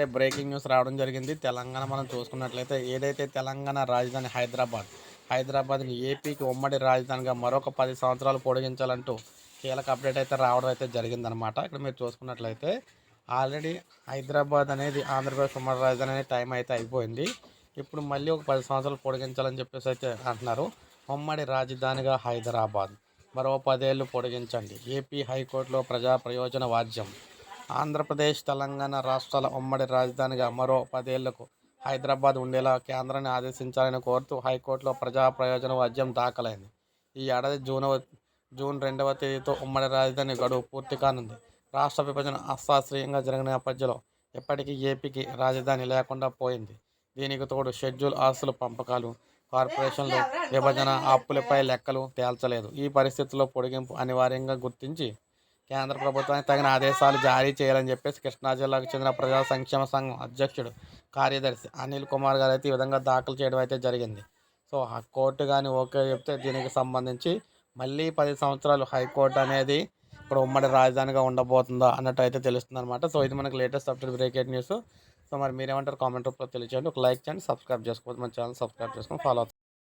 ఇప్పుడే breaking news రావడం జరిగింది. తెలంగాణ మనం చూసుకున్నట్లయితే ఏదైతే తెలంగాణ రాజధాని హైదరాబాద్ హైదరాబాద్ని ఏపీకి ఉమ్మడి రాజధానిగా మరొక పది సంవత్సరాలు పొడిగించాలంటూ కీలక అప్డేట్ అయితే రావడం అయితే జరిగిందనమాట ఇక్కడ మీరు చూసుకున్నట్లయితే ఆల్రెడీ హైదరాబాద్ అనేది ఆంధ్రప్రదేశ్ ఉమ్మడి రాజధాని అనే టైం అయితే అయిపోయింది. ఇప్పుడు మళ్ళీ ఒక పది సంవత్సరాలు పొడిగించాలని చెప్పేసి అయితే అంటున్నారు. ఉమ్మడి రాజధానిగా హైదరాబాద్. మరో పదేళ్ళు పొడిగించండి. ఏపీ హైకోర్టులో ప్రజా ప్రయోజన వాద్యం. ఆంధ్రప్రదేశ్ తెలంగాణ రాష్ట్రాల ఉమ్మడి రాజధానిగా మరో పదేళ్ళకు హైదరాబాద్ ఉండేలా కేంద్రాన్ని ఆదేశించాలని కోరుతూ హైకోర్టులో ప్రజా ప్రయోజన వాద్యం దాఖలైంది. ఈ ఏడాది జూన్ జూన్ రెండవ తేదీతో ఉమ్మడి రాజధాని గడువు పూర్తి కానుంది. రాష్ట్ర విభజన అశాస్త్రీయంగా జరిగిన నేపథ్యంలో ఇప్పటికీ ఏపీకి రాజధాని లేకుండా పోయింది. దీనికి తోడు షెడ్యూల్ ఆస్తుల పంపకాలు కార్పొరేషన్లు విభజన అప్పులపై లెక్కలు తేల్చలేదు. ఈ పరిస్థితుల్లో పొడిగింపు అనివార్యంగా గుర్తించి కేంద్ర ప్రభుత్వానికి తగిన ఆదేశాలు జారీ చేయాలని చెప్పేసి కృష్ణా జిల్లాకు చెందిన ప్రజా సంక్షేమ సంఘం అధ్యక్షుడు కార్యదర్శి అనిల్ కుమార్ గారు అయితే ఈ విధంగా దాఖలు చేయడం అయితే జరిగింది. సో ఆ కోర్టు కానీ ఓకే చెప్తే దీనికి సంబంధించి మళ్ళీ పది సంవత్సరాలు హైకోర్టు అనేది ఇప్పుడు ఉమ్మడి రాజధానిగా ఉండబోతుందా అన్నట్టు అయితే తెలుస్తుంది అనమాట సో ఇది మనకి latest update breaking news. So మరి మీరేమంటారు కామెంట్ రూపంలో తెలియచేయండి. ఒక లైక్ చేయండి సబ్స్క్రైబ్ చేసుకోవచ్చు మన ఛానల్ సబ్స్క్రైబ్ చేసుకొని ఫాలో అవుతుంది